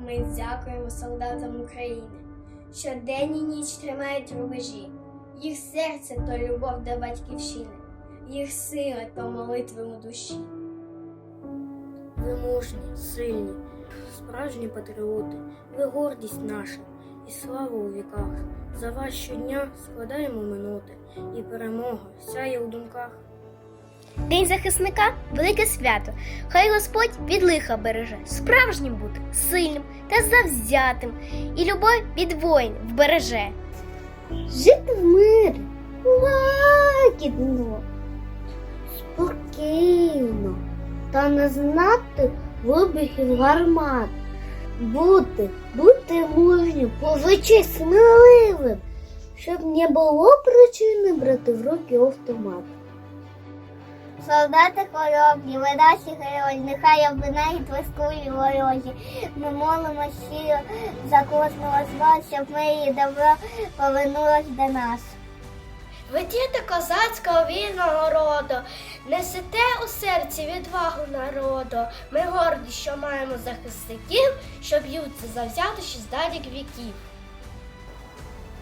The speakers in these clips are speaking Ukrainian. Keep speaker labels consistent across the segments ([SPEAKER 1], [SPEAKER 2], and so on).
[SPEAKER 1] Ми дякуємо солдатам України, що день і ніч тримають рубежі. Їх серце то любов до батьківщини, їх сила то молитви у душі.
[SPEAKER 2] Ви мужні, сильні, справжні патріоти, ви гордість наша і слава у віках. За вас щодня складаємо минути, і перемога сяє у думках.
[SPEAKER 3] День захисника велике свято. Хай Господь від лиха береже, справжнім бути, сильним та завзятим, і любов від воїн вбереже. Жити в мирі, лагідно, спокійно та не знати вибухів гармат. Бути, бути мужнім, позичай сміливим, щоб не було причини брати в руки автомат. Солдати хоробні, ви наші герої, нехай обминають вас кулі ворожі. Ми молимо щиро за кожного з вас, щоб ми і добро повернулось до нас.
[SPEAKER 1] Ви діти козацького вільного роду, несете у серці відвагу народу. Ми горді, що маємо захисників, що б'ються завзято ще з далік віків.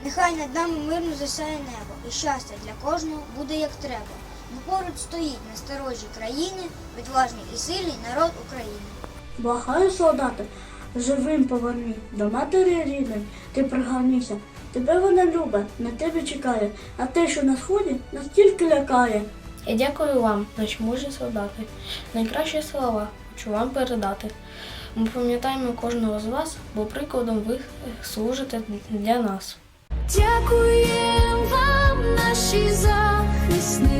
[SPEAKER 4] Нехай над нами мирно засяє небо, і щастя для кожного буде як треба. Бо поруч стоїть на сторожі країни відважний і сильний народ України.
[SPEAKER 5] Благаю, солдати, живим поверни до матері рідної, ти пригорнися. Тебе вона любить, на тебе чекає, а те, що на сході, настільки лякає.
[SPEAKER 2] Я дякую вам, наші мужні солдати. Найкращі слова хочу вам передати. Ми пам'ятаємо кожного з вас, бо прикладом ви служите для нас.
[SPEAKER 6] Дякуємо вам, наші захисники,